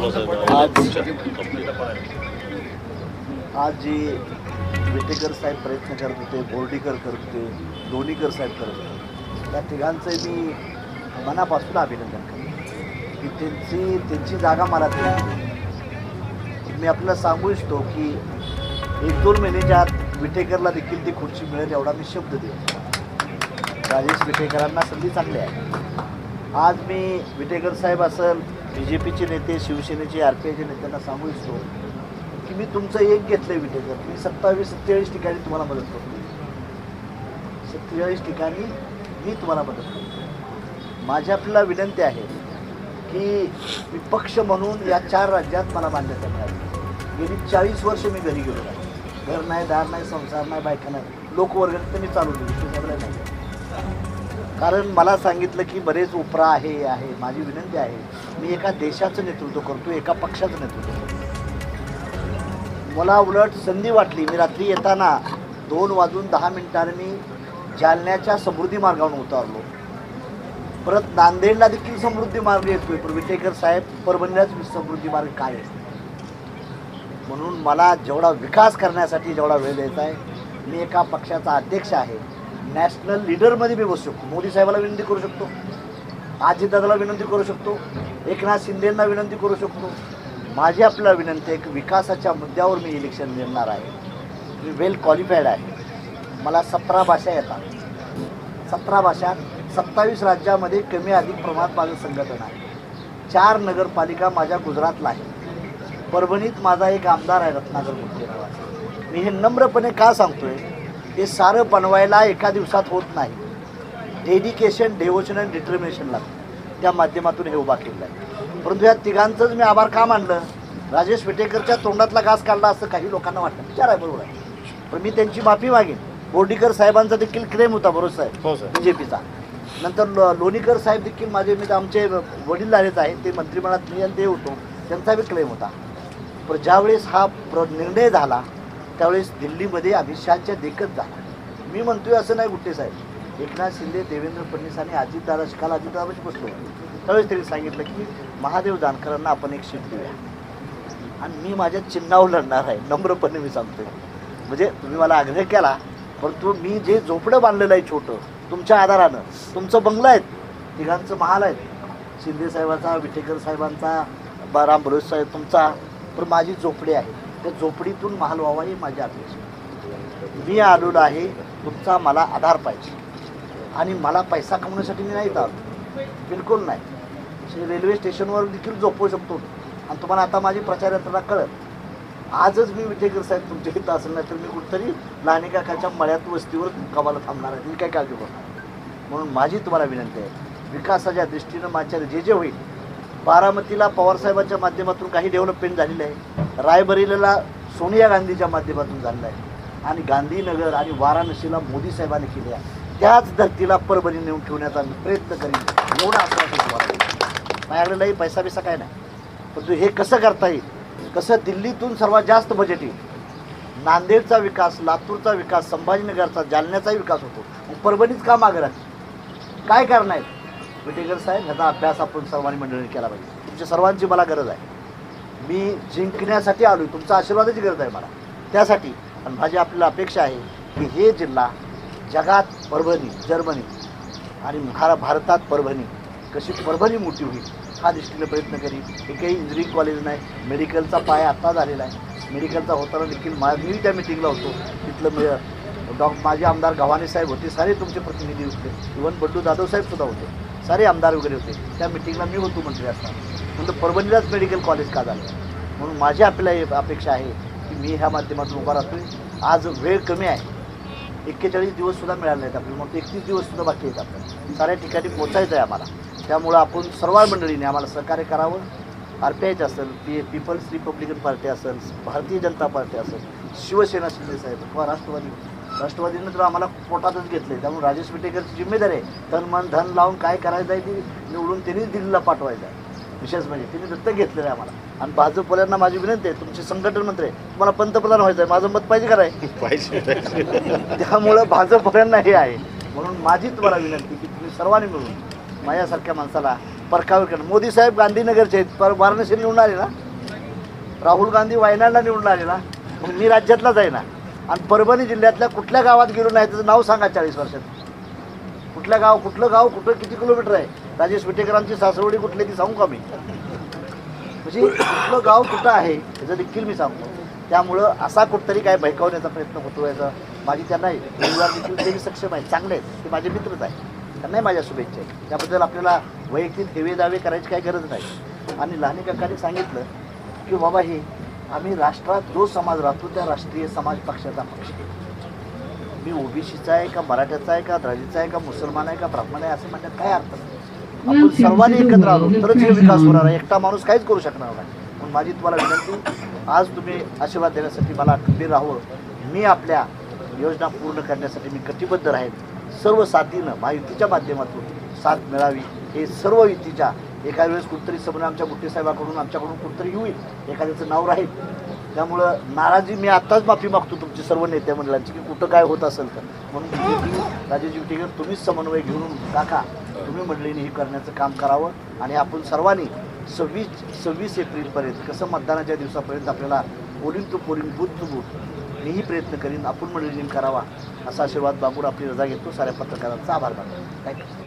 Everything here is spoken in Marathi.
आज आज जे विटेकर साहेब प्रयत्न करत होते बोर्डीकर करत होते लोणीकर साहेब करत होते त्या तिघांचं मी मनापासून अभिनंदन करतो. की त्यांची त्यांची जागा मला दिली. मी आपल्याला सांगू इच्छितो की एक दोन महिन्याच्या आत विटेकरला देखील ती खुर्ची मिळेल एवढा मी शब्द देतो. राजेश विटेकरांना संधी चांगली आहे. आज मी विटेकर साहेब असेल बी जे पीचे नेते शिवसेनेचे आर पी आयचे नेत्यांना सांगू इच्छितो की मी तुमचं एक घेतलं आहे विटेकर मी सत्तावीस सत्तेचाळीस ठिकाणी तुम्हाला मदत करतो सत्तेचाळीस ठिकाणी मी तुम्हाला मदत करतो माझी आपल्याला विनंती आहे की मी पक्ष म्हणून या चार राज्यात मला मान्यता मिळाली. गेली चाळीस वर्ष मी घरी गेलो नाही. घर नाही दार नाही संसार नाही बायका नाही. लोकवर्गणी तर मी चालू दिली कारण मला सांगितलं की बरेच उपरा आहे आहे माझी विनंती आहे. मी एका देशाचं नेतृत्व करतो एका पक्षाचं नेतृत्व करतो मला उलट संधी वाटली. मी रात्री येताना दोन वाजून दहा मिनिटांनी मी जालन्याच्या समृद्धी मार्गावरून उतरलो. परत नांदेडला देखील समृद्धी मार्ग येतोय. पण विटेकर साहेब परभणीलाच समृद्धी मार्ग काय आहे म्हणून मला जेवढा विकास करण्यासाठी जेवढा वेळ देत आहे मी एका पक्षाचा अध्यक्ष आहे. नॅशनल लीडरमध्ये मी बसू शकतो. मोदी साहेबाला विनंती करू शकतो. अजितदादाला विनंती करू शकतो. एकनाथ शिंदेंना विनंती करू शकतो. माझी आपल्याला विनंती आहे की विकासाच्या मुद्द्यावर मी इलेक्शन लढणार आहे. मी वेल क्वालिफाईड आहे. मला सतरा भाषा येतात. सतरा भाषा सत्तावीस राज्यामध्ये कमी अधिक प्रमाणात माझं संघटन आहे चार नगरपालिका माझ्या गुजरातला आहे परभणीत माझा एक आमदार आहे रत्नागर मुंडे नावाचा मी हे नम्रपणे का सांगतोय? ते सारं बनवायला एका दिवसात होत नाही. डेडिकेशन डेवोशन आणि डिटर्मिनेशन लागतं. त्या माध्यमातून हे उभा केलं आहे. परंतु या तिघांचंच मी आभार का मानलं? राजेश विटेकरच्या तोंडातला घास काढला असं काही लोकांना वाटतं. विचार आहे बरोबर आहे. पण मी त्यांची माफी मागेन. बोर्डीकर साहेबांचा देखील क्लेम होता बरोबर साहेब? हो सर बी जे पीचा नंतर लो लोणीकर साहेब देखील माझे मी आमचे वडील झालेच आहेत. ते मंत्रिमंडळात मी आणि ते होतो. त्यांचा बी क्लेम होता. पण ज्यावेळेस हा प्र निर्णय झाला त्यावेळेस दिल्लीमध्ये अमित शहाच्या देखत झाला मी म्हणतोय असं नाही गुट्टे साहेब. एकनाथ शिंदे देवेंद्र फडणवीस आणि अजितदादा काल अजितदादाशी बसलो त्यावेळेस त्यांनी सांगितलं की महादेव जानकरांना आपण एक सीट देऊया. आणि मी माझ्या चिन्हावर लढणार आहे नम्रपणे मी सांगतोय. म्हणजे तुम्ही मला आग्रह केला परंतु मी जे झोपडं बांधलेलं आहे छोटं तुमच्या आधारानं तुमचं बंगला आहेत तिघांचं महाल आहेत शिंदे साहेबांचा विटेकर साहेबांचा बा राम साहेब तुमचा पण माझी झोपडी आहे. त्या झोपडीतून महाल व्हावा ही माझी अपेक्षा मी आलेलो आहे तुमचा मला आधार पाहिजे. आणि मला पैसा कमवण्यासाठी मी नाही जात. आलो बिलकुल नाही. शे- रेल्वे स्टेशनवर देखील झोपवू शकतो. आणि तुम्हाला आता माझी प्रचार यंत्रणा कळत आजच मी विटेकर साहेब तुमच्या इथं असेल नाही तर मी कुठंतरी लहानी काकाच्या मळ्यात वस्तीवर कामाला थांबणार आहे. मी काय काळजी करणार? म्हणून माझी तुम्हाला विनंती आहे विकासाच्या दृष्टीनं माझ्या जे जे होईल बारामतीला पवारसाहेबांच्या माध्यमातून काही डेव्हलपमेंट झालेलं आहे. रायबरेलीला सोनिया गांधीच्या माध्यमातून झालेलं आहे. आणि गांधीनगर आणि वाराणसीला मोदी साहेबांनी केले त्याच धर्तीला परभणी नेऊन ठेवण्याचा मी प्रयत्न करीन. एवढा आश्वासन तुम्हाला माझ्याकडे लई पैसा बिसा काय नाही. परंतु हे कसं करता येईल? कसं दिल्लीतून सर्वात जास्त बजेट येईल? नांदेडचा विकास लातूरचा विकास संभाजीनगरचा जालन्याचाही विकास होतो. परभणीच का मागं राहते? काय कारण आहे? विटेकर साहेब ह्याचा अभ्यास आपण सर्वांनी मंडळीने केला पाहिजे. तुमच्या सर्वांची मला गरज आहे. मी जिंकण्यासाठी आलो आहे तुमचा आशीर्वादाची गरज आहे मला. त्यासाठी आणि माझी आपल्याला अपेक्षा आहे की हे जिल्हा जगात परभणी जर्मनी आणि महारा भारतात परभणी कशी परभणी मोठी होईल हा दृष्टीने प्रयत्न करीन. काही इंजिनिअरिंग कॉलेज नाही. मेडिकलचा पाया आत्ता झालेला आहे. मेडिकलचा होताना देखील मा मी त्या मिटिंगला होतो. तिथलं मी डॉ माझे आमदार गव्हाणे साहेब होते. सारे तुमचे प्रतिनिधी होते. इवन बड्डू जाधव साहेब सुद्धा होते. सारे आमदार वगैरे होते. त्या मिटिंगला मी होतो मंत्री असताना म्हणलं परभणीलाच मेडिकल कॉलेज का झालं? म्हणून माझी आपल्याला अपेक्षा आहे की मी ह्या माध्यमातून उभा राहतोय. आज वेळ कमी आहे. एक्केचाळीस दिवससुद्धा मिळाले नाहीत आपल्याला. मग एकतीस दिवससुद्धा बाकी आहेत आपल्याला. साऱ्या ठिकाणी पोचायचं आहे आम्हाला. त्यामुळं आपण सर्व मंडळीने आम्हाला सहकार्य करावं. आर पी आयचं असेल पी पीपल्स रिपब्लिकन पार्टी असेल भारतीय जनता पार्टी असेल शिवसेना शिंदे साहेब किंवा राष्ट्रवादी राष्ट्रवादीनं तर आम्हाला पोटातच घेतले. त्यामुळे राजेश विटेकरची जिम्मेदारी आहे. तन मन धन लावून काय करायचं आहे ती निवडून त्यांनीच दिल्लीला पाठवायचं आहे. विशेष म्हणजे त्यांनी दत्तक घेतलेलं आहे आम्हाला. आणि भाजपवाल्यांना माझी विनंती आहे तुमचे संघटन मंत्री आहे. तुम्हाला पंतप्रधान व्हायचं आहे. माझं मत पाहिजे का नाही? पाहिजे त्यामुळं भाजपऱ्यांना हे आहे. म्हणून माझी तुम्हाला विनंती की तुम्ही सर्वांनी मिळून माझ्यासारख्या माणसाला परकावर करणं मोदी साहेब गांधीनगरचे आहेत. पर वाराणसी निवडून आले ना? राहुल गांधी वायनाडला निवडून आले ना? मग मी राज्यातलाच आहे ना? आणि परभणी जिल्ह्यातल्या कुठल्या गावात गेलो नाही त्याचं नाव सांगा चाळीस वर्षात. कुठलं गाव कुठलं गाव कुठं किती किलोमीटर आहे? राजेश विटेकरांची सासवडी कुठली ती सांगू का मी? म्हणजे कुठलं गाव कुठं आहे याचं देखील मी सांगतो. त्यामुळं असा कुठतरी काय भयकावण्याचा प्रयत्न होतो याचा माझी त्यांना परिवार देखील तेही सक्षम आहेत चांगले आहेत. ते माझे मित्रच आहे त्यांनाही माझ्या शुभेच्छा आहेत. त्याबद्दल आपल्याला वैयक्तिक हेवे दावे करायची काही गरज नाही. आणि लहानी काकांनी सांगितलं की बाबा हे आम्ही राष्ट्रात जो समाज राहतो त्या राष्ट्रीय समाज पक्षाचा पक्ष मी ओबीसीचा आहे का मराठ्याचा आहे का द्राविडचा आहे का मुसलमान आहे का ब्राह्मण आहे असं म्हणण्यात काय अर्थ आपण सर्वांनी एकत्र आलो तरच हे विकास होणार आहे. एकटा माणूस काहीच करू शकणार नाही. म्हणून माझी तुम्हाला विनंती आज तुम्ही आशीर्वाद देण्यासाठी मला खंबीर राहावं. मी आपल्या योजना पूर्ण करण्यासाठी मी कटिबद्ध राहील सर्व साथीनं महायुतीच्या माध्यमातून साथ मिळावी हे सर्व युतीच्या एका वेळेस कुठतरी समोर आमच्या गुट्टे साहेबाकडून आमच्याकडून कुठतरी होईल एखाद्याचं नाव राहील. त्यामुळं नाराजी मी आत्ताच माफी मागतो तुमची सर्व नेते मंडळांची की कुठं काय होत असेल तर. म्हणून BJP, राजेश विटेकर तुम्हीच समन्वय घेऊन काका तुम्ही मंडळीने हे करण्याचं काम करावं. आणि आपण सर्वांनी सव्वीस सव्वीस एप्रिलपर्यंत कसं मतदानाच्या दिवसापर्यंत आपल्याला polling to polling booth to booth मीही प्रयत्न करीन आपण मंडळीने करावा. असा आशीर्वाद बाबूर आपली रजा घेतो. साऱ्या पत्रकारांचा आभार मानतो. थँक्यू